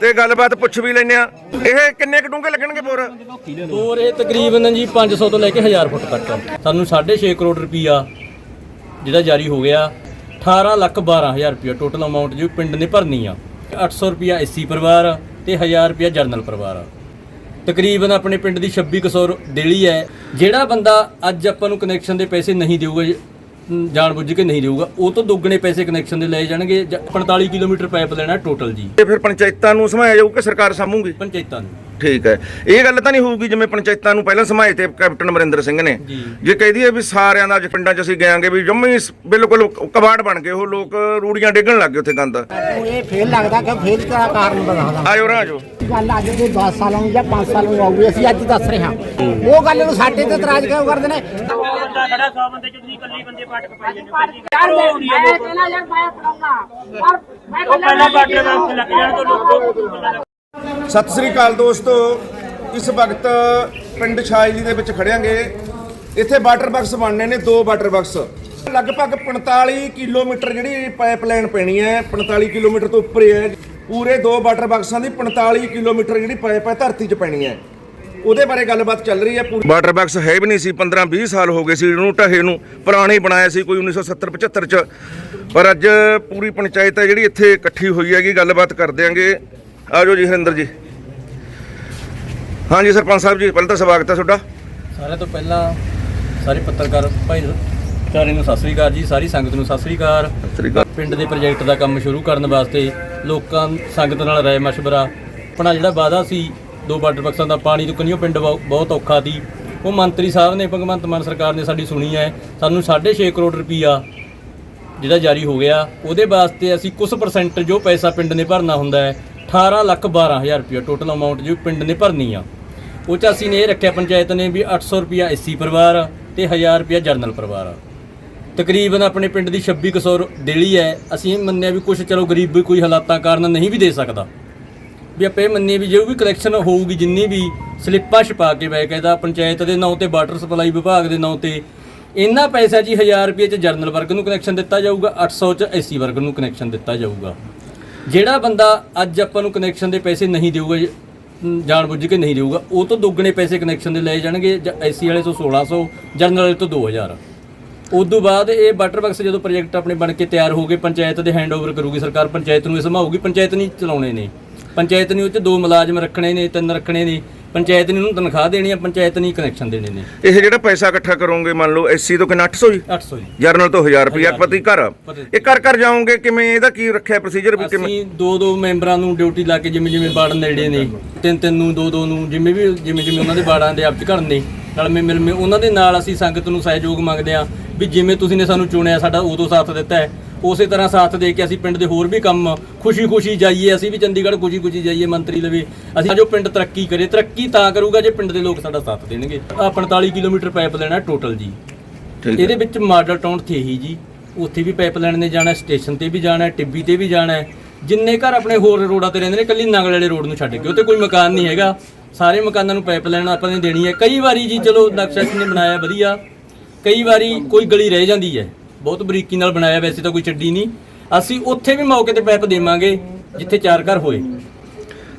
ਤੇ ਗੱਲਬਾਤ ਪੁੱਛ ਵੀ ਲੈਨੇ ਆ। ਇਹ ਕਿੰਨੇ ਕੁ ਲੱਗਣਗੇ ਬੋਰ? ਹੋਰ ਇਹ ਤਕਰੀਬਨ ਜੀ 500 ਤੋਂ ਲੈ ਕੇ 1000 ਫੁੱਟ ਤੱਕ ਸਾਨੂੰ 6.5 ਕਰੋੜ ਰੁਪਈਆ ਜਿਹੜਾ ਜਾਰੀ ਹੋ ਗਿਆ। 18 ਲੱਖ 12000 ਰੁਪਈਆ ਟੋਟਲ ਅਮਾਉਂਟ ਜੋ ਪਿੰਡ ਨੇ ਭਰਨੀ ਆ। 800 ਰੁਪਈਆ ਐਸਸੀ ਪਰਿਵਾਰ ਆ ਤੇ 1000 ਰੁਪਈਆ ਜਰਨਲ ਪਰਿਵਾਰ ਆ। ਤਕਰੀਬਨ ਆਪਣੇ ਪਿੰਡ ਦੀ 2600 ਦੇਲੀ ਹੈ। ਜਿਹੜਾ ਬੰਦਾ ਅੱਜ ਆਪਾਂ ਨੂੰ ਕਨੈਕਸ਼ਨ ਦੇ ਪੈਸੇ ਨਹੀਂ ਦੇਊਗਾ ਜਾਣ ਬੁੱਝ ਕੇ ਨਹੀਂ ਦੇਊਗਾ ਉਹ ਤੋਂ ਦੁੱਗਣੇ ਪੈਸੇ ਕਨੈਕਸ਼ਨ ਦੇ ਲਏ ਜਾਣਗੇ। ਜ- 45 ਕਿਲੋਮੀਟਰ ਪਾਈਪ ਲੈਣਾ ਟੋਟਲ ਜੀ। ਤੇ ਫਿਰ ਪੰਚਾਇਤਾਂ ਨੂੰ ਸਮਾਇਆ ਜਾਊ ਕਿ ਸਰਕਾਰ ਸਾਂਭੂਗੀ? ਪੰਚਾਇਤਾਂ ਨੂੰ। ਠੀਕ ਹੈ। ਇਹ ਗੱਲ ਤਾਂ ਨਹੀਂ ਹੋਊਗੀ ਜਿਵੇਂ ਪੰਚਾਇਤਾਂ ਨੂੰ ਪਹਿਲਾਂ ਸਮਾਏ ਤੇ ਕੈਪਟਨ ਅਮਰਿੰਦਰ ਸਿੰਘ ਨੇ। ਜੀ। ਕਹਿ ਦਈਏ ਵੀ ਸਾਰਿਆਂ ਦਾ ਅੱਜ ਪਿੰਡਾਂ 'ਚ ਅਸੀਂ ਗਏਾਂਗੇ ਵੀ ਜੰਮੀ ਹੀ ਬਿਲਕੁਲ ਕਬਾੜ ਬਣ ਗਏ ਉਹ ਲੋਕ ਰੂੜੀਆਂ ਡੇਗਣ ਲੱਗ ਗਏ ਉੱਥੇ ਗੰਦ। ਇਹ ਫੇਲ ਲੱਗਦਾ ਕਿ ਫੇਲ ਦਾ ਕਾਰਨ ਬਣਾਉਂਦਾ ਆਜੋ ਰਾਂ ਆਜੋ ਗੱਲ ਅੱਜ ਦੇ 10 ਸਾਲਾਂ ਨੂੰ ਜਾਂ 5 ਸਾਲਾਂ ਨੂੰ ਆਊਗੀ ਅਸੀਂ ਅੱਜ ਦੱਸ ਰਹੇ ਹਾਂ। ਉਹ ਗੱਲ ਨੂੰ ਸਾਡੇ ਤੇ ਇਤਰਾਜ਼ ਕਿਉਂ ਕਰਦੇ ਨੇ? ਖੜਾ 100 ਬੰਦੇ ਚ ਤੁਸੀਂ ਇਕੱਲੀ ਬੰਦੇ ਪਟਕ ਪਾਈ ਜਾਂਦੇ ਯਾਰ ਮੈਂ ਕਹਿੰਦਾ ਯਾਰ ਮੈਂ ਪੜਾਉਂਗਾ ਪਰ ਮੈਂ ਪਹਿਲਾਂ ਬਾਟੇ ਦਾ ਲੱਗ ਜਾਣ ਤੋਂ ਲੋਕ ਸਤਿ ਸ੍ਰੀ ਅਕਾਲ ਦੋਸਤੋ, ਇਸ ਵਕਤ ਪਿੰਡ ਛਾਜਲੀ ਦੇ ਵਿੱਚ ਖੜਿਆਂਗੇ ਇੱਥੇ ਵਾਟਰ ਬਾਕਸ ਬਣਨੇ ਨੇ, ਦੋ ਵਾਟਰ ਬਾਕਸ। ਲਗਭਗ 45 ਕਿਲੋਮੀਟਰ ਜਿਹੜੀ ਪਾਈਪਲਾਈਨ ਪੈਣੀ ਹੈ 45 ਕਿਲੋਮੀਟਰ ਤੋਂ ਉੱਪਰ ਹੀ ਹੈ। ਪੂਰੇ ਦੋ ਵਾਟਰ ਬਾਕਸਾਂ ਦੀ 45 ਕਿਲੋਮੀਟਰ ਜਿਹੜੀ ਪਾਈਪ ਹੈ ਧਰਤੀ 'ਚ ਪੈਣੀ ਹੈ। ਉਹਦੇ ਬਾਰੇ ਗੱਲਬਾਤ ਚੱਲ ਰਹੀ ਹੈ ਪੂਰੀ। ਵਾਟਰ ਬਾਕਸ ਹੈ ਵੀ ਨਹੀਂ ਸੀ 15 20 ਸਾਲ ਹੋ ਗਏ ਸੀ ਇਹਨੂੰ ਢਹੇ ਨੂੰ ਪੁਰਾਣੇ ਬਣਾਇਆ ਸੀ ਕੋਈ 1970 75 ਚ। ਪਰ ਅੱਜ ਪੂਰੀ ਪੰਚਾਇਤ ਹੈ ਜਿਹੜੀ ਇੱਥੇ ਇਕੱਠੀ ਹੋਈ ਹੈਗੀ ਗੱਲਬਾਤ ਕਰ ਦਿਆਂਗੇ। ਆਜੋ ਜੀ ਹਰਿੰਦਰ ਜੀ। ਹਾਂਜੀ ਸਰਪੰਚ ਸਾਹਿਬ ਜੀ ਪਹਿਲਾਂ ਤਾਂ ਸਵਾਗਤ ਹੈ ਤੁਹਾਡਾ। ਸਾਰਿਆਂ ਤੋਂ ਪਹਿਲਾਂ ਸਾਰੇ ਪੱਤਰਕਾਰ ਭਾਈ ਚਾਰੇ ਨੂੰ ਸਤਿ ਸ੍ਰੀ ਅਕਾਲ ਜੀ ਸਾਰੀ ਸੰਗਤ ਨੂੰ ਸਤਿ ਸ੍ਰੀ ਅਕਾਲ। ਸਤਿ ਸ੍ਰੀ ਅਕਾਲ। ਪਿੰਡ ਦੇ ਪ੍ਰੋਜੈਕਟ ਦਾ ਕੰਮ ਸ਼ੁਰੂ ਕਰਨ ਵਾਸਤੇ ਲੋਕਾਂ ਸੰਗਤ ਨਾਲ ਰਾਏ ਮਸ਼ਵਰਾ। ਆਪਣਾ ਜਿਹੜਾ ਵਾਅਦਾ ਸੀ, ਦੋ ਵਾਟਰ ਬਕਸਾਂ ਦਾ ਪਾਣੀ ਤੋਂ ਕੰਨਿਓ ਪਿੰਡ ਬਹੁ- ਬਹੁਤ ਔਖਾ ਸੀ। ਉਹ ਮੰਤਰੀ ਸਾਹਿਬ ਨੇ, ਭਗਵੰਤ ਮਾਨ ਸਰਕਾਰ ਨੇ ਸਾਡੀ ਸੁਣੀ ਹੈ, ਸਾਨੂੰ 6.5 ਕਰੋੜ ਰੁਪਈਆ ਜਿਹੜਾ ਜਾਰੀ ਹੋ ਗਿਆ, ਉਹਦੇ ਵਾਸਤੇ ਅਸੀਂ ਕੁਝ ਪਰਸੈਂਟ ਜੋ ਪੈਸਾ ਪਿੰਡ ਨੇ ਭਰਨਾ ਹੁੰਦਾ ਹੈ 18 ਲੱਖ 12000 ਰੁਪਈਆ ਟੋਟਲ ਅਮਾਉਂਟ ਜੋ ਪਿੰਡ ਨੇ ਭਰਨੀ ਆ। ਉਹ ਚ ਅਸੀਂ ਨੇ ਇਹ ਰੱਖਿਆ ਪੰਚਾਇਤ ਨੇ ਵੀ 800 ਰੁਪਈਆ ਐਸਸੀ ਪਰਿਵਾਰ ਆ ਤੇ 1000 ਰੁਪਈਆ ਜਰਨਲ ਪਰਿਵਾਰ ਆ। ਤਕਰੀਬਨ ਆਪਣੇ ਪਿੰਡ ਦੀ 2600 ਡੇਲੀ ਹੈ। ਅਸੀਂ ਇਹ ਮੰਨਿਆ ਵੀ ਕੁਝ ਚਲੋ ਗਰੀਬ ਕੋਈ ਹਾਲਾਤਾਂ ਕਾਰਨ ਨਹੀਂ ਵੀ ਦੇ ਸਕਦਾ। ਵੀ ਆਪਾਂ ਇਹ ਮੰਨੀਏ ਵੀ ਜੋ ਵੀ ਕਲੈਕਸ਼ਨ ਹੋਊਗੀ, ਜਿੰਨੀ ਵੀ ਸਲਿੱਪਾਂ ਛਪਾ ਕੇ ਬਕਾਇਦਾ ਪੰਚਾਇਤ ਦੇ ਨਾਂ ਤੇ ਵਾਟਰ ਸਪਲਾਈ ਵਿਭਾਗ ਦੇ ਨਾਂ ਤੇ ਇੰਨਾ ਪੈਸਾ ਜੀ 1000 ਰੁਪਏ ਚ ਜਰਨਲ ਵਰਗ ਨੂੰ ਕਨੈਕਸ਼ਨ ਦਿੱਤਾ ਜਾਊਗਾ 800 ਚ ਐਸਸੀ ਵਰਗ ਨੂੰ ਕਨੈਕਸ਼ਨ ਦਿੱਤਾ ਜਾਊਗਾ। ਜਿਹੜਾ ਬੰਦਾ ਅੱਜ ਆਪਾਂ ਨੂੰ ਕਨੈਕਸ਼ਨ ਦੇ ਪੈਸੇ ਨਹੀਂ ਦੇਊਗਾ ਜਾਣ ਬੁੱਝ ਕੇ ਨਹੀਂ ਦੇਊਗਾ, ਉਹ ਤੋਂ ਦੁੱਗਣੇ ਪੈਸੇ ਕਨੈਕਸ਼ਨ ਦੇ ਲਏ ਜਾਣਗੇ ਐਸਸੀ ਵਾਲੇ ਤੋਂ 1600 ਜਰਨਲ ਵਾਲੇ ਤੋਂ 2000 ਉਸ ਤੋਂ ਬਾਅਦ ਇਹ ਵਾਟਰ ਬਾਕਸ ਜਦੋਂ ਪ੍ਰੋਜੈਕਟ ਆਪਣੇ ਬਣ ਕੇ ਤਿਆਰ ਹੋ ਗਏ, ਪੰਚਾਇਤ ਦੇ ਹੈਂਡਓਵਰ ਕਰੂਗੀ ਸਰਕਾਰ, ਪੰਚਾਇਤ ਨੂੰ ਇਹ ਸੰਭਾਊਗੀ ਪੰਚਾਇਤ ਨਹੀਂ ਚਲਾਉਣੇ ਨੇ। ਪੰਚਾਇਤ ਨੇ ਉਹ 'ਚ ਦੋ ਮੁਲਾਜ਼ਮ ਰੱਖਣੇ ਨੇ, ਤਿੰਨ ਰੱਖਣੇ ਨੇ। ਪੰਚਾਇਤ ਨੇ ਉਹਨੂੰ ਤਨਖਾਹ ਦੇਣੀ ਆ ਪੰਚਾਇਤ ਨੇ ਕਨੈਕਸ਼ਨ ਦੇਣੇ ਨੇ। ਇਹ ਜਿਹੜਾ ਪੈਸਾ ਇਕੱਠਾ ਕਰੋਗੇ ਮੰਨ ਲਓ ਐਸਸੀ ਤੋਂ ਕਿੰਨਾ 800 ਜੀ 800 ਜੀ ਜਰਨਲ ਤੋਂ 1000 ਰੁਪਇਆ ਹਜ਼ਾਰ ਪ੍ਰਤੀ ਘਰ। ਇਹ ਕਰ ਕਰ ਜਾਓਗੇ ਕਿਵੇਂ ਇਹਦਾ ਕੀ ਰੱਖਿਆ ਪ੍ਰੋਸੀਜਰ ਵੀ ਕਿਵੇਂ? ਅਸੀਂ ਦੋ ਦੋ ਮੈਂਬਰਾਂ ਨੂੰ ਡਿਊਟੀ ਲਾ ਕੇ ਜਿਵੇਂ ਜਿਵੇਂ ਬਾੜ ਨੇੜੇ ਨੇ ਤਿੰਨ ਤਿੰਨ ਨੂੰ ਦੋ ਦੋ ਨੂੰ ਜਿਵੇਂ ਵੀ ਜਿਵੇਂ ਜਿਵੇਂ ਉਹਨਾਂ ਦੇ ਬਾੜਾਂ ਦੇ ਆਪਚ ਘੜ ਨੇ ਨਾਲ ਮੇ ਮਿਲ ਮੇ ਉਹਨਾਂ ਦੇ ਨਾਲ ਅਸੀਂ ਸੰਗਤ ਨੂੰ ਸਹਿਯੋਗ ਮੰਗਦੇ ਆ ਵੀ ਜਿਵੇਂ ਤੁਸੀਂ ਨੇ ਸਾਨੂੰ ਚੁਣਿਆ ਸਾਡਾ ਉਦੋਂ ਸਾਥ ਦਿੱਤਾ ਹੈ। ਉਸੇ ਤਰ੍ਹਾਂ ਸਾਥ ਦੇ ਕੇ ਅਸੀਂ ਪਿੰਡ ਦੇ ਹੋਰ ਵੀ ਕੰਮ ਖੁਸ਼ੀ-ਖੁਸ਼ੀ ਜਾਈਏ ਅਸੀਂ ਵੀ ਚੰਡੀਗੜ੍ਹ ਖੁਸ਼ੀ-ਖੁਸ਼ੀ ਜਾਈਏ ਮੰਤਰੀ ਲਵੇ। ਅਸੀਂ ਜੋ ਪਿੰਡ ਤਰੱਕੀ ਕਰੇ। ਤਰੱਕੀ ਤਾਂ ਕਰੂਗਾ ਜੇ ਪਿੰਡ ਦੇ ਲੋਕ ਸਾਡਾ ਸਾਥ ਦੇਣਗੇ। ਆਹ 45 ਕਿਲੋਮੀਟਰ ਪਾਈਪ ਲੈਣਾ ਟੋਟਲ ਜੀ। ਇਹਦੇ ਵਿੱਚ ਮਾਡਲ ਟਾਊਨ ਥੇ ਹੀ ਜੀ। ਉੱਥੇ ਵੀ ਪਾਈਪਲਾਈਨ ਨੇ ਜਾਣਾ ਸਟੇਸ਼ਨ ਤੇ ਵੀ ਜਾਣਾ ਟਿੱਬੀ ਤੇ ਵੀ ਜਾਣਾ। ਜਿੰਨੇ ਘਰ ਆਪਣੇ ਹੋਰ ਰੋਡਾਂ ਤੇ ਰਹਿੰਦੇ ਨੇ ਕੱਲੀ ਨਗਲ ਵਾਲੇ ਰੋਡ ਨੂੰ ਛੱਡ ਕੇ। ਉੱਥੇ ਕੋਈ ਮਕਾਨ ਨਹੀਂ ਹੈਗਾ। ਸਾਰੇ ਮਕਾਨਾਂ ਨੂੰ ਪਾਈਪਲਾਈਨ ਆਪਾਂ ਨੇ ਦੇਣੀ ਹੈ। ਕਈ ਵਾਰੀ ਜੀ ਚਲੋ ਨਕਸ਼ਾ ਨੇ ਬਣਾਇਆ ਵਧੀਆ। ਕਈ ਵਾਰੀ ਕੋਈ ਗਲੀ ਰਹਿ ਜਾਂਦੀ ਹੈ। ਬਹੁਤ ਬਰੀਕੀ ਨਾਲ ਬਣਾਇਆ ਵੈਸੇ ਤਾਂ ਕੋਈ ਛੱਡੀ ਨਹੀਂ। ਅਸੀਂ ਉੱਥੇ ਵੀ ਮੌਕੇ ਤੇ ਪਾਈਪ ਦੇਵਾਂਗੇ ਜਿੱਥੇ ਚਾਰ ਘਰ ਹੋਏ।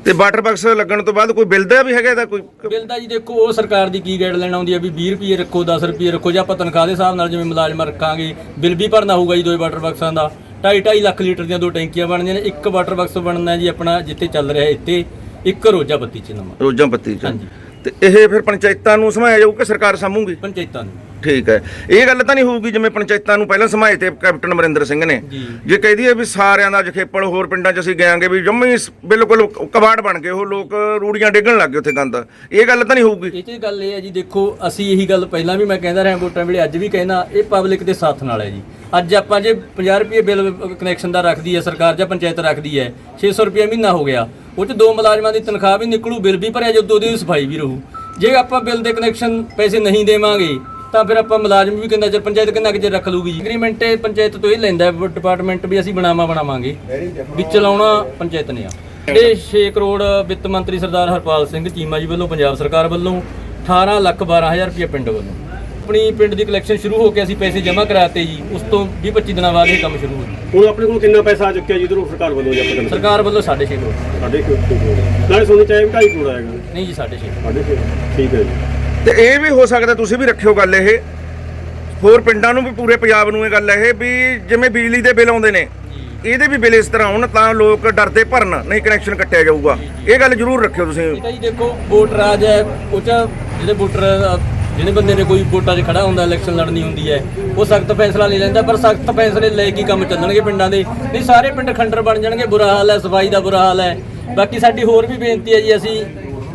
ਤੇ ਵਾਟਰ ਬਾਕਸ ਲੱਗਣ ਤੋਂ ਬਾਅਦ ਕੋਈ ਬਿੱਲ ਦਾ ਵੀ ਹੈਗਾ ਇਹਦਾ ਕੋਈ? ਬਿੱਲ ਦਾ ਜੀ ਦੇਖੋ ਉਹ ਸਰਕਾਰ ਦੀ ਕੀ ਗਾਈਡਲਾਈਨ ਆਉਂਦੀ ਹੈ ਵੀ 20 ਰੁਪਏ ਰੱਖੋ 10 ਰੁਪਏ ਰੱਖੋ ਜਾਂ ਆਪਾਂ ਤਨਖਾਹ ਦੇ ਹਿਸਾਬ ਨਾਲ ਜਿਵੇਂ ਮੁਲਾਜ਼ਮ ਰੱਖਾਂਗੇ ਬਿੱਲ ਵੀ ਭਰਨਾ ਹੋਊਗਾ ਜੀ ਦੋ ਵਾਟਰ ਬਾਕਸਾਂ ਦਾ। 2.5 ਲੱਖ ਲੀਟਰ ਦੀਆਂ ਦੋ ਟੈਂਕੀਆਂ ਬਣਦੀਆਂ ਨੇ ਇੱਕ ਵਾਟਰ ਬਾਕਸ ਬਣਨਾ ਜੀ ਆਪਣਾ ਜਿੱਥੇ ਚੱਲ ਰਿਹਾ ਇੱਥੇ ਇੱਕ ਰੋਜਾ ਬੱਤੀ ਚ ਨਵਾਂ। ਰੋਜ਼ਾਂ ਪੱਤੀ ਚ। ਹਾਂਜੀ। ਤੇ ਇਹ ਫਿਰ ਪੰਚਾਇਤਾਂ ਨੂੰ ਸਮਾਇਆ ਜਾਊ ਕਿ ਸਰਕਾਰ ਸਾਂਭੂਗੀ? ਪੰਚਾਇਤਾਂ ਨੂੰ। ਠੀਕ ਹੈ। ਇਹ ਗੱਲ ਤਾਂ ਨਹੀਂ ਹੋਊਗੀ ਜਿਵੇਂ ਪੰਚਾਇਤਾਂ ਨੂੰ ਪਹਿਲਾਂ ਸਮਾਏ ਤੇ ਕੈਪਟਨ ਅਮਰਿੰਦਰ ਸਿੰਘ ਨੇ। ਜੀ। ਕਹਿ ਦਈਏ ਵੀ ਸਾਰਿਆਂ ਦਾ ਜਖੇਪਲ ਹੋਰ ਪਿੰਡਾਂ 'ਚ ਅਸੀਂ ਗਏਾਂਗੇ ਵੀ ਜੰਮੀ ਬਿਲਕੁਲ ਕਬਾੜ ਬਣ ਗਏ ਉਹ ਲੋਕ ਰੂੜੀਆਂ ਡੇਗਣ ਲੱਗ ਗਏ ਉੱਥੇ ਗੰਦ। ਇਹ ਗੱਲ ਤਾਂ ਨਹੀਂ ਹੋਊਗੀ। ਇਹ ਚ ਗੱਲ ਇਹ ਹੈ ਜੀ ਦੇਖੋ ਅਸੀਂ ਇਹੀ ਗੱਲ ਪਹਿਲਾਂ ਵੀ ਮੈਂ ਕਹਿੰਦਾ ਰਿਹਾ ਵੋਟਾਂ ਵੇਲੇ ਅੱਜ ਵੀ ਕਹਿਣਾ ਇਹ ਪਬਲਿਕ ਦੇ ਸਾਥ ਨਾਲ ਹੈ ਜੀ। ਅੱਜ ਆਪਾਂ ਜੇ 50 ਰੁਪਏ ਬਿੱਲ ਕਨੈਕਸ਼ਨ ਦਾ ਰੱਖਦੀ ਹੈ ਸਰਕਾਰ ਜਾਂ ਪੰਚਾਇਤ ਰੱਖਦੀ ਹੈ 600 ਰੁਪਏ ਮਹੀਨਾ ਹੋ ਗਿਆ ਉਹ ਚ ਦੋ ਮੁਲਾਜ਼ਮਾਂ ਦੀ ਤਨਖਾਹ ਵੀ ਨਿਕਲੂ ਬਿੱਲ ਵੀ ਭਰਿਆ ਜਦੋਂ ਉਹਦੀ ਸਫ਼ਾਈ ਵੀ ਰਹੂ। ਜੇ ਆਪਾਂ ਬਿੱਲ ਦੇ ਕਨੈਕਸ਼ਨ ਪੈਸੇ ਨਹੀਂ ਦੇਵਾਂਗੇ ਤਾਂ ਫਿਰ ਆਪਾਂ ਮੁਲਾਜ਼ਮ ਵੀ ਕਿੰਨਾ ਚਿਰ ਪੰਚਾਇਤ ਕਿੰਨਾ ਕੁ ਰੱਖ ਲੂਗੀ ਜੀ? ਐਗਰੀਮੈਂਟ ਇਹ ਪੰਚਾਇਤ ਤੋਂ ਇਹ ਲੈਂਦਾ ਹੈ ਡਿਪਾਰਟਮੈਂਟ ਵੀ ਅਸੀਂ ਬਣਾਵਾ ਬਣਾਵਾਂਗੇ। ਵੀ ਚਲਾਉਣਾ ਪੰਚਾਇਤ ਨੇ ਆ। ਜਿਹੜੇ 6 ਕਰੋੜ ਵਿੱਤ ਮੰਤਰੀ ਸਰਦਾਰ ਹਰਪਾਲ ਸਿੰਘ ਚੀਮਾ ਜੀ ਵੱਲੋਂ ਪੰਜਾਬ ਸਰਕਾਰ ਵੱਲੋਂ 18 ਲੱਖ 12000 ਰੁਪਏ ਪਿੰਡ ਵੱਲੋਂ। ਆਪਣੀ ਪਿੰਡ ਦੀ ਕਲੈਕਸ਼ਨ ਸ਼ੁਰੂ ਹੋ ਕੇ ਅਸੀਂ ਪੈਸੇ ਜਮ੍ਹਾਂ ਕਰਾਤੇ ਜੀ ਉਸ ਤੋਂ 20 25 ਦਿਨਾਂ ਬਾਅਦ ਇਹ ਕੰਮ ਸ਼ੁਰੂ ਹੋ ਗਿਆ ਹੁਣ ਆਪਣੇ ਕੋਲ ਕਿੰਨਾ ਪੈਸਾ ਆ ਚੁੱਕਿਆ ਜਿੱਧਰੋਂ ਸਰਕਾਰ ਵੱਲੋਂ ਜਾਂ ਪਤਾ ਸਰਕਾਰ ਵੱਲੋਂ 6.5 ਕਰੋੜ। ਸਾਡੇ ਕੋਲ ਨਾਲੇ ਸੁਣਨੀ ਚਾਹੀਏ 2.5 ਕਰੋੜ ਆਏਗਾ। ਨਹੀਂ ਜੀ 6.5 ਸਾਡੇ ਕੋਲ ਠੀਕ ਹੈ ਜੀ। ਤੇ ਇਹ ਵੀ ਹੋ ਸਕਦਾ ਤੁਸੀਂ ਵੀ ਰੱਖਿਓ ਗੱਲ ਇਹ। ਹੋਰ ਪਿੰਡਾਂ ਨੂੰ ਵੀ ਪੂਰੇ ਪੰਜਾਬ ਨੂੰ ਇਹ ਗੱਲ ਇਹ ਵੀ ਜਿਵੇਂ ਬਿਜਲੀ ਦੇ ਬਿੱਲ ਆਉਂਦੇ ਨੇ ਇਹਦੇ ਵੀ ਬਿੱਲ ਇਸ ਤਰ੍ਹਾਂ ਆਉਣ ਤਾਂ ਲੋਕ ਡਰਦੇ ਭਰਨ ਨਹੀਂ ਕਨੈਕਸ਼ਨ ਕੱਟਿਆ ਜਾਊਗਾ। ਇਹ ਗੱਲ ਜ਼ਰੂਰ ਰੱਖਿਓ ਤੁਸੀਂ। ਇਹ ਤਾਂ ਜੀ ਦੇਖੋ ਵੋਟ ਰਾਜ ਹੈ ਉਹ 'ਚ ਜਿਹੜੇ ਵੋਟਰ ਜਿਹੜੇ ਬੰਦੇ ਨੇ ਕੋਈ ਵੋਟਾਂ 'ਚ ਖੜਾ ਹੁੰਦਾ ਇਲੈਕਸ਼ਨ ਲੜਨੀ ਹੁੰਦੀ ਹੈ ਉਹ ਸਖਤ ਫੈਸਲਾ ਨਹੀਂ ਲੈਂਦਾ ਪਰ ਸਖਤ ਫੈਸਲੇ ਲੈ ਕੇ ਕੰਮ ਚੱਲਣਗੇ ਪਿੰਡਾਂ ਦੇ। ਨਹੀਂ ਸਾਰੇ ਪਿੰਡ ਖੰਡਰ ਬਣ ਜਾਣਗੇ ਬੁਰਾ ਹਾਲ ਹੈ ਸਫ਼ਾਈ ਦਾ ਬੁਰਾ ਹਾਲ ਹੈ। ਬਾਕੀ ਸਾਡੀ ਹੋਰ ਵੀ ਬੇਨਤੀ ਹੈ ਜੀ ਅਸੀਂ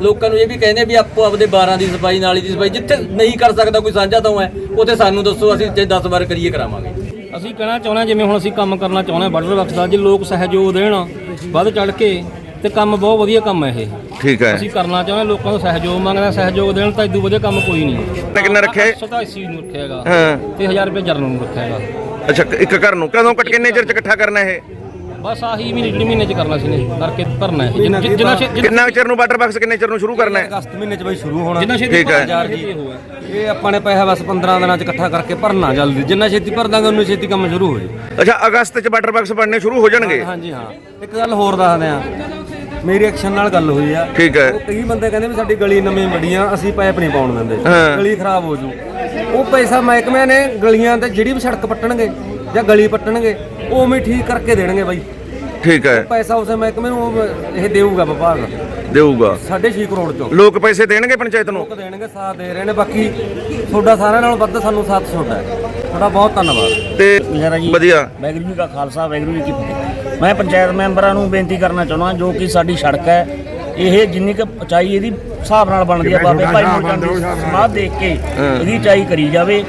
ਲੋਕਾਂ ਨੂੰ ਇਹ ਵੀ ਕਹਿੰਦੇ ਵੀ ਆਪੋ ਆਪਦੇ 12 ਦੀ ਸਫ਼ਾਈ ਨਾਲੀ ਦੀ ਸਫ਼ਾਈ ਜਿੱਥੇ ਨਹੀਂ ਕਰ ਸਕਦਾ ਕੋਈ ਸਾਂਝਾ ਤੋਂ ਹੈ ਉੱਥੇ ਸਾਨੂੰ ਦੱਸੋ ਅਸੀਂ ਜੇ 10 ਵਾਰ ਕਰੀਏ ਕਰਾਵਾਂਗੇ। ਅਸੀਂ ਕਹਿਣਾ ਚਾਹੁੰਦੇ ਜਿਵੇਂ ਹੁਣ ਅਸੀਂ ਕੰਮ ਕਰਨਾ ਚਾਹੁੰਦੇ ਬਾਰਡਰ ਬਕਸ ਦਾ ਜੇ ਲੋਕ ਸਹਿਯੋਗ ਦੇਣ ਵੱਧ ਚੜ ਕੇ ਤੇ ਕੰਮ ਬਹੁਤ ਵਧੀਆ ਕੰਮ ਹੈ ਇਹ। ਠੀਕ ਹੈ। ਅਸੀਂ ਕਰਨਾ ਚਾਹੁੰਦੇ ਹਾਂ, ਲੋਕਾਂ ਤੋਂ ਸਹਿਯੋਗ ਮੰਗਦੇ ਸਹਿਯੋਗ ਦੇਣ ਤਾਂ ਇਦੋਂ ਵਧੀਆ ਕੰਮ ਕੋਈ ਨਹੀਂ ਤੇ ਕਿੰਨਾ ਰੱਖਿਆ ਹੈ? 87 ਨੂੰ ਰੱਖਿਆ ਹੈਗਾ। ਹਾਂ। ਤੇ 1000 ਰੁਪਏ ਜਰਨਲ ਨੂੰ ਰੱਖਿਆ ਹੈਗਾ। ਅੱਛਾ ਇੱਕ ਘਰ ਨੂੰ ਕਦੋਂ ਕੱਟ ਕਿੰਨੇ ਚਿਰ ਚ ਇਕੱਠਾ ਕਰਨਾ ਇਹ? ਬਸ ਆਹੀ ਮਹੀਨੇ ਡੇਢ ਮਹੀਨੇ ਚ ਕਰਨਾ ਸੀ ਨੇ ਕਰਕੇ ਭਰਨਾ ਹੈ। ਜਿੰਨਾ ਜਿੰਨਾ ਜਿੰਨਾ ਛੇ- ਕਿੰਨਾ ਕੁ ਚਿਰ ਨੂੰ ਵਾਟਰ ਬਾਕਸ ਕਿੰਨੇ ਚਿਰ ਨੂੰ ਸ਼ੁਰੂ ਕਰਨਾ ਹੈ? ਅਗਸਤ ਮਹੀਨੇ ਚ ਬਈ ਸ਼ੁਰੂ ਹੋਣਾ। ਜਿੰਨਾ ਛੇਤੀ ਠੀਕ ਹੈ। ਭਰਨਾ ਜੀ ਇਹ ਹੋਇਆ ਇਹ ਆਪਾਂ ਨੇ ਪੈਸਾ ਬਸ 15 ਦਿਨਾਂ ਚ ਇਕੱਠਾ ਕਰਕੇ ਭਰਨਾ ਜਲਦੀ। ਜਿੰਨਾ ਛੇਤੀ ਭਰ ਦਾਂਗੇ ਉਨੀ ਛੇਤੀ ਕੰਮ ਸ਼ੁਰੂ ਹੋ ਜਾਊ। ਅੱਛਾ ਅਗਸਤ ਚ ਵਾਟਰ ਬਾਕਸ ਬਣਨੇ ਸ਼ੁਰੂ ਹੋ ਜਾਣਗੇ? ਹਾਂਜੀ ਹਾਂ। ਇੱਕ ਗੱਲ ਹੋਰ ਦੱਸਦੇ ਆ ਮੇਰੀ ਐਕਸ਼ਨ ਨਾਲ ਗੱਲ ਹੋਈ ਆ। ਠੀਕ ਹੈ। ਉਹ ਕਈ ਬੰਦੇ ਕਹਿੰਦੇ ਵੀ ਸਾਡੀ ਗਲੀ ਨਵੀਂ ਮੜੀਆਂ ਅਸੀਂ ਪਾਈਪ ਨਹੀਂ ਪਾਉਣ ਦਿੰਦੇ। ਹਾਂ। ਗਲੀ ਖਰਾਬ ਹੋ ਜੂ ਉਹ ਪੈਸਾ ਮਹਿਕਮੇ ਨੇ ਗਲੀਆਂ ਤੇ ਜਿਹੜੀ ਵੀ ਸੜਕ ਪੱਟਣਗੇ ਜਾਂ ਗਲੀ ਪੱਟਣਗੇ ਉਹ ਉਵੇਂ ਠੀਕ ਕਰਕੇ ਦੇਣਗੇ ਬਾਈ। ਠੀਕ ਹੈ। ਪੈਸਾ ਉਸੇ ਮਹਿਕਮੇ ਨੂੰ ਉਹ ਇਹ ਦੇਊਗਾ ਵਿਭਾਗ ਦੇਊਗਾ। 6.5 ਕਰੋੜ ਚੋਂ। ਲੋਕ ਪੈਸੇ ਦੇਣਗੇ ਪੰਚਾਇਤ ਨੂੰ? ਲੋਕ ਦੇਣਗੇ ਸਾਥ ਦੇ ਰਹੇ ਨੇ। ਬਾਕੀ ਤੁਹਾਡਾ ਸਾਰਿਆਂ ਨਾਲੋਂ ਵੱਧ ਸਾਨੂੰ ਸਾਥ ਤੁਹਾਡਾ ਹੈ। ਤੁਹਾਡਾ ਬਹੁਤ ਧੰਨਵਾਦ। ਤੇ ਮੇਰਾ ਜੀ ਵਧੀਆ। ਵਾਹਿਗੁਰੂ ਜੀ ਕਾ ਖਾਲਸਾ ਵਾਹਿਗੁਰੂ ਜੀ ਕੀ ਫਤਿਹ। ਮੈਂ ਪੰਚਾਇਤ ਮੈਂਬਰਾਂ ਨੂੰ ਬੇਨਤੀ ਕਰਨਾ ਚਾਹੁੰਦਾ ਜੋ ਕਿ ਸਾਡੀ ਸੜਕ ਹੈ ਇਹ ਜਿੰਨੀ ਕੁ ਉਚਾਈ ਇਹਦੀ ਹਿਸਾਬ ਨਾਲ ਬਣਦੀ ਹੈ ਬਾਬੇ ਭਾਈ ਮੁਰਕਾਂ ਦੀ ਸਮਾਧ ਦੇਖ ਕੇ ਇਹਦੀ ਉਚਾਈ ਕਰੀ ਜਾਵੇ।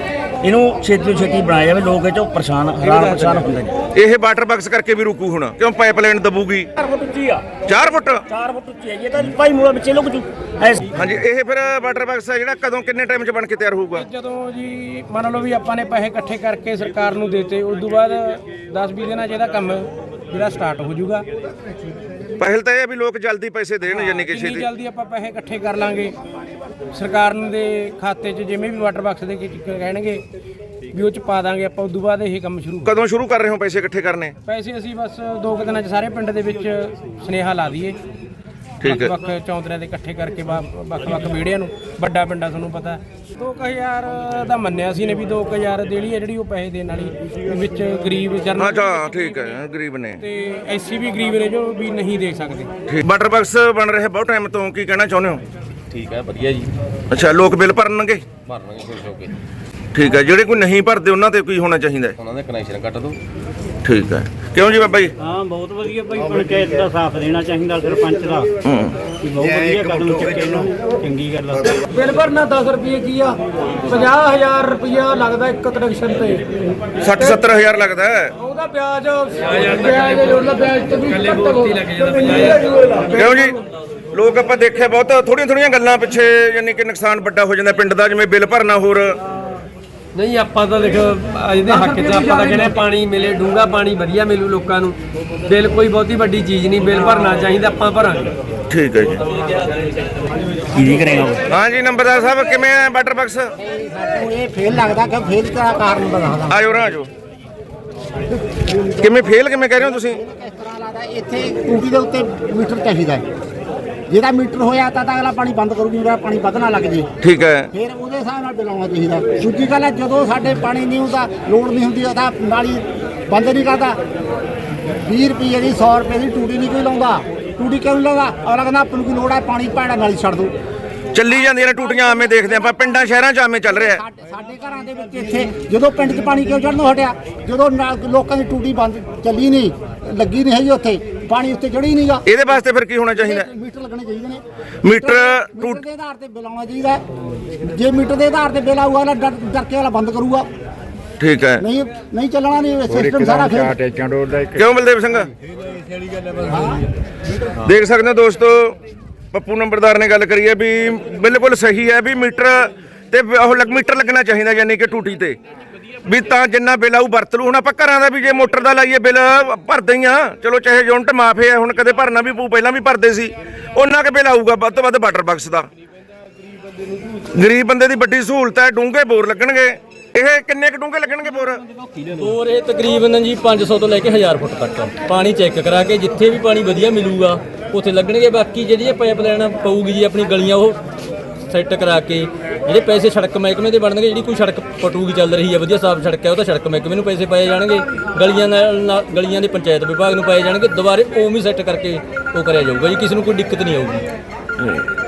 ਇਹਨੂੰ ਛੇਤੀ ਤੋਂ ਛੇਤੀ ਬਣਾਇਆ ਜਾਵੇ ਲੋਕ ਇਹ ਚੋਂ ਪਰੇਸ਼ਾਨ ਹੈਰਾਨ ਪਰੇਸ਼ਾਨ ਹੁੰਦੇ ਨੇ। ਇਹ ਵਾਟਰ ਬਾਕਸ ਕਰਕੇ ਵੀ ਰੁਕੂ ਹੁਣ ਕਿਉਂ ਪਾਈਪਲਾਈਨ ਦਬੂਗੀ? 4 ਫੁੱਟ ਉੱਚੀ ਆ। 4 ਫੁੱਟ? 4 ਫੁੱਟ ਉੱਚੀ ਹੈ ਇਹ ਤਾਂ ਭਾਈ ਮੂਲਾ ਵਿੱਚੇ ਲੁਕ ਜੂ। ਐਸ ਹਾਂਜੀ ਇਹ ਫਿਰ ਵਾਟਰ ਬਾਕਸ ਹੈ ਜਿਹੜਾ ਕਦੋਂ ਕਿੰਨੇ ਟਾਈਮ ਚ ਬਣ ਕੇ ਤਿਆਰ ਹੋਊਗਾ? ਜਦੋਂ ਜੀ ਮੰਨ ਲਓ ਵੀ ਆਪਾਂ ਨੇ ਪੈਸੇ ਇਕੱਠੇ ਕਰਕੇ ਸਰਕਾਰ ਨੂੰ ਦੇਤੇ ਉਸ ਤੋਂ ਬਾਅਦ 10-20 ਦਿਨਾਂ 'ਚ ਇਹਦਾ ਕੰਮ ਜਿਹੜਾ ਸਟਾਰਟ ਹੋ ਜਾਊਗਾ। ਪਹਿਲ ਤਾਂ ਇਹ ਆ ਵੀ ਲੋਕ ਜਲਦੀ ਪੈਸੇ ਦੇਣ ਯਾਨੀ ਕਿ ਜਿੰਨੀ ਛੇਤੀ। ਜਲਦੀ ਆਪਾਂ ਪੈਸੇ ਇਕੱਠੇ ਕਰ ਲਾਂਗੇ। ਸਰਕਾਰ ਨੂੰ ਦੇ ਖਾਤੇ 'ਚ ਜਿਵੇਂ ਵੀ ਵਾਟਰ ਬਾਕਸ ਦੇ ਵਿੱਚ ਕਹਿਣਗੇ ਵੀ ਉਹ 'ਚ ਪਾ ਦਾਂਗੇ ਆਪਾਂ ਤੋਂ ਬਾਅਦ ਇਹ ਕੰਮ ਸ਼ੁਰੂ ਕਦੋਂ ਸ਼ੁਰੂ ਕਰ ਰਹੇ ਹੋ ਪੈਸੇ ਇਕੱਠੇ ਕਰਨੇ? ਪੈਸੇ ਅਸੀਂ ਬਸ ਦੋ ਕੁ ਦਿਨਾਂ 'ਚ ਸਾਰੇ ਪਿੰਡ ਦੇ ਵਿੱਚ ਸੁਨੇਹਾ ਲਾ ਦਈਏ। ਠੀਕ ਹੈ। ਵੱਖ ਚੌਂਤਰਿਆਂ ਦੇ ਇਕੱਠੇ ਕਰਕੇ ਵਾ- ਵੱਖ ਵੱਖ ਵਿਹੜਿਆਂ ਨੂੰ ਵੱਡਾ ਪਿੰਡਾ ਤੁਹਾਨੂੰ ਪਤਾ। 2000 ਦਾ ਮੰਨਿਆ ਸੀ ਨੇ ਵੀ 2000 ਦੇਲੀ ਹੈ ਜਿਹੜੀ ਉਹ ਪੈਸੇ ਦੇਣ ਵਾਲੀ ਵੀ ਵਿੱਚ ਗਰੀਬ ਜਰਨਲ ਅੱਛਾ ਠੀਕ ਹੈ ਗਰੀਬ ਨੇ। ਤੇ ਐਸੀ ਵੀ ਗਰੀਬ ਨੇ ਜੋ ਵੀ ਨਹੀਂ ਦੇ ਸਕਦੇ। ਠੀਕ ਵਾਟਰ ਬਾਕਸ ਬਣ ਰਿਹਾ ਬਹੁਤ ਟਾਈਮ ਤੋਂ ਕੀ ਕਹਿਣਾ ਚਾਹੁੰਦੇ ਹੋ? ਠੀਕ ਹੈ ਵਧੀਆ ਜੀ। ਅੱਛਾ ਲੋਕ ਬਿੱਲ ਭਰਨਗੇ? ਭਰਨਾਂਗੇ ਖੁਸ਼ ਹੋ ਕੇ। ਠੀਕ ਹੈ ਜਿਹੜੇ ਕੋਈ ਨਹੀਂ ਭਰਦੇ ਉਹਨਾਂ ਤੇ ਕੀ ਹੋਣਾ ਚਾਹੀਦਾ ਹੈ? ਉਹਨਾਂ ਦੇ ਕਨੈਕਸ਼ਨ ਕੱਟ ਦੋ ਠੀਕ ਹੈ। ਕਿਉਂ ਜੀ ਬਾਬਾ ਜੀ? ਹਾਂ ਬਹੁਤ ਵਧੀਆ ਭਾਈ ਪੰਚਾਇਤ ਦਾ ਸਾਥ ਦੇਣਾ ਚਾਹੀਦਾ ਸਰਪੰਚ ਦਾ। ਹੂੰ। ਬਹੁਤ ਵਧੀਆ ਕਦਮ ਚੱਕੇ ਇਹਨਾਂ ਨੇ ਚੰਗੀ ਗੱਲ ਆ। ਬਿੱਲ ਭਰਨਾ 10 ਰੁਪਏ ਕੀ ਆ? 50000 ਰੁਪਇਆ ਲੱਗਦਾ ਇੱਕ ਕਨੈਕਸ਼ਨ ਤੇ। 60 70000 ਲੱਗਦਾ ਹੈ? ਉਹਦਾ ਵਿਆਜ ਵਿਆਜ ਉਹਦਾ ਵਿਆਜ ਤੇ ਵੀ ਘੱਟ ਕਿਉਂ ਜੀ? ਲੋਕ ਆਪਾਂ ਦੇਖਿਆ ਬਹੁਤ ਥੋੜੀਆਂ ਥੋੜੀਆਂ ਗੱਲਾਂ ਪਿੱਛੇ ਯਾਨੀ ਕਿ ਨੁਕਸਾਨ ਵੱਡਾ ਹੋ ਜਾਂਦਾ ਪਿੰਡ ਦਾ ਜਿਵੇਂ ਬਿੱਲ ਭਰਨਾ ਹੋਰ। ਨਹੀਂ ਆਪਾਂ ਤਾਂ ਦੇਖੋ ਇਹਦੇ ਹੱਕ 'ਚ ਆਪਾਂ ਤਾਂ ਕਹਿੰਦੇ ਪਾਣੀ ਮਿਲੇ ਡੂੰਗਾ ਪਾਣੀ ਵਧੀਆ ਮਿਲੂ ਲੋਕਾਂ ਨੂੰ। ਬਿੱਲ ਕੋਈ ਬਹੁਤੀ ਵੱਡੀ ਚੀਜ਼ ਨਹੀਂ ਬਿੱਲ ਭਰਨਾ ਚਾਹੀਦਾ ਆਪਾਂ ਭਰਾਂਗੇ। ਠੀਕ ਹੈ ਜੀ। ਕੀ ਕਰੇਗਾ ਹਾਂ ਜੀ ਨੰਬਰਦਾਰ ਸਾਹਿਬ ਕਿਵੇਂ ਹੈ ਵਾਟਰ ਬਾਕਸ ਸਾਨੂੰ ਇਹ ਫੇਲ ਲੱਗਦਾ ਕਿ ਫੇਲ ਦਾ ਕਾਰਨ ਬਤਾਉਂਦਾ ਆਜੋ ਨਾ ਆਜੋ। ਕਿਵੇਂ ਫੇਲ ਕਿਵੇਂ ਕਹਿ ਰਹੇ ਹੋ ਤੁਸੀਂ? ਇਸ ਤਰ੍ਹਾਂ ਲੱਗਦਾ ਇੱਥੇ ਟੂਟੀ ਦੇ ਉੱਤੇ ਮੀਟਰ ਚਾਹੀਦਾ ਹੈ। ਜਿਹਦਾ ਮੀਟਰ ਹੋਇਆ ਤਾਂ ਤਾਂ ਅਗਲਾ ਪਾਣੀ ਬੰਦ ਕਰੂਗੀ ਮੇਰਾ ਪਾਣੀ ਵਧਣਾ ਲੱਗ ਜੇ। ਠੀਕ ਹੈ। ਫਿਰ ਉਹਦੇ ਹਿਸਾਬ ਨਾਲ ਬਿਲਾਉਣਾ ਚਾਹੀਦਾ। ਦੂਜੀ ਗੱਲ ਹੈ ਜਦੋਂ ਸਾਡੇ ਪਾਣੀ ਨਹੀਂ ਹੁੰਦਾ ਲੋੜ ਨਹੀਂ ਹੁੰਦੀ ਉਹਦਾ ਨਾਲੀ ਬੰਦ ਨਹੀਂ ਕਰਦਾ। 20 ਰੁਪਏ ਦੀ 100 ਰੁਪਏ ਦੀ ਟੂਟੀ ਨਹੀਂ ਕੋਈ ਲਾਉਂਦਾ। ਟੂਟੀ ਕਿਉਂ ਨੀ ਲਾਉਂਦਾ? ਅਗਲਾ ਕਹਿੰਦਾ ਆਪਾਂ ਨੂੰ ਕੀ ਲੋੜ ਹੈ ਪਾਣੀ ਭਾੜਾ ਨਾਲੀ ਛੱਡ ਦੋ। ਚੱਲੀ ਜਾਂਦੀਆਂ ਨੇ ਟੂਟੀਆਂ ਆਵੇਂ ਦੇਖਦੇ ਆਪਾਂ ਪਿੰਡਾਂ ਸ਼ਹਿਰਾਂ 'ਚ ਆਵੇਂ ਚੱਲ ਰਿਹਾ। ਹੈ। ਸਾਡੇ ਸਾਡੇ ਘਰਾਂ ਦੇ ਵਿੱਚ ਇੱਥੇ ਜਦੋਂ ਪਿੰਡ 'ਚ ਪਾਣੀ ਕਿਉਂ ਚੜਨੋਂ ਹਟਿਆ? ਜਦੋਂ ਨਾ- ਲੋਕਾਂ ਦੀ ਟੂਟੀ ਬੰਦ ਚੱਲੀ ਨਹੀਂ ਲੱਗੀ ਨਹੀਂ ਹੈਗੀ ਉੱਥੇ। ਪਾਣੀ ਉੱਤੇ ਚੜੀ ਨਹੀਂਗਾ ਇਹਦੇ ਵਾਸਤੇ ਫਿਰ ਕੀ ਹੋਣਾ ਚਾਹੀਦਾ? ਮੀਟਰ ਲੱਗਣੇ ਚਾਹੀਦੇ ਨੇ। ਮੀਟਰ ਮੀਟਰ ਟੂਟ ਦੇ ਆਧਾਰ ਤੇ ਬਿੱਲ ਆਉਣਾ ਚਾਹੀਦਾ ਹੈ। ਜੇ ਮੀਟਰ ਦੇ ਆਧਾਰ ਤੇ ਬਿੱਲ ਆਊਗਾ ਨਾ ਡਰ ਡਰ ਕੇ ਵਾਲਾ ਬੰਦ ਕਰੂਗਾ। ਠੀਕ ਹੈ। ਨਹੀਂ ਨਹੀਂ ਚੱਲਣਾ ਨਹੀਂ ਸਿਸਟਮ ਸਾਰਾ ਫਿਰ ਕਿਉਂ ਬਲਦੇਵ ਸਿੰਘ? ਦੇਖ ਸਕਦੇ ਹੋ ਦੋਸਤੋ ਪੱਪੂ ਨੰਬਰਦਾਰ ਨੇ ਗੱਲ ਕਰੀ ਹੈ ਵੀ ਬਿਲਕੁਲ ਸਹੀ ਹੈ ਵੀ ਮੀਟਰ ਤੇ ਉਹ ਲੱਗ ਮੀਟਰ ਲੱਗਣਾ ਚਾਹੀਦਾ ਯਾਨੀ ਕਿ ਟੂਟੀ ਤੇ। ਵੀ ਤਾਂ ਜਿੰਨਾ ਬਿੱਲ ਆਊ ਵਰਤ ਲੂ ਹੁਣ ਆਪਾਂ ਘਰਾਂ ਦਾ ਵੀ ਜੇ ਮੋਟਰ ਦਾ ਲਾਈਏ ਬਿੱਲ, ਭਰਦੇ ਹੀ ਆ। ਚਲੋ ਚਾਹੇ ਯੂਨਿਟ ਮਾਫ ਹੈ ਹੁਣ ਕਦੇ ਭਰਨਾ ਵੀ ਪਊ, ਪਹਿਲਾਂ ਵੀ ਭਰਦੇ ਸੀ। ਉਹਨਾਂ ਕੇ ਬਿੱਲ ਆਊਗਾ, ਵੱਧ ਤੋਂ ਵੱਧ ਵਾਟਰ ਬਾਕਸ ਦਾ। ਗਰੀਬ ਬੰਦੇ ਦੀ ਵੱਡੀ ਸਹੂਲਤ ਹੈ, ਡੂੰਘੇ ਬੋਰ ਲੱਗਣਗੇ। ਇਹ ਕਿੰਨੇ ਕੁ ਡੂੰਘੇ ਲੱਗਣਗੇ ਬੋਰ? ਹੋਰ ਇਹ ਤਕਰੀਬਨ ਜੀ 500 ਤੋਂ ਲੈ ਕੇ 1000 ਫੁੱਟ ਤੱਕ ਪਾਣੀ ਚੈੱਕ ਕਰਾ ਕੇ ਜਿੱਥੇ ਵੀ ਪਾਣੀ ਵਧੀਆ ਮਿਲੂਗਾ, ਉੱਥੇ ਲੱਗਣਗੇ। ਬਾਕੀ ਜਿਹੜੀ ਇਹ ਪਾਈਪ ਲਾਈਨ ਪਊਗੀ ਜੀ ਆਪਣੀ ਗਲੀਆਂ, ਉਹ ਸੈੱਟ ਕਰਾ ਕੇ ਜਿਹੜੇ ਪੈਸੇ ਸੜਕ ਮਹਿਕਮੇ ਦੇ ਬਣਨਗੇ, ਜਿਹੜੀ ਕੋਈ ਸੜਕ ਪਟੂਗੀ ਚੱਲ ਰਹੀ ਹੈ, ਵਧੀਆ ਸਾਫ਼ ਸੜਕ ਹੈ, ਉਹ ਤਾਂ ਸੜਕ ਮਹਿਕਮੇ ਨੂੰ ਪੈਸੇ ਪਾਏ ਜਾਣਗੇ। ਗਲੀਆਂ ਨਾਲ, ਨਾਲ- ਗਲੀਆਂ ਦੇ ਪੰਚਾਇਤ ਵਿਭਾਗ ਨੂੰ ਪਾਏ ਜਾਣਗੇ, ਦੁਬਾਰੇ ਉਵੇਂ ਹੀ ਸੈੱਟ ਕਰਕੇ ਉਹ ਕਰਿਆ ਜਾਊਗਾ ਜੀ, ਕਿਸੇ ਨੂੰ ਕੋਈ ਦਿੱਕਤ ਨਹੀਂ ਆਊਗੀ।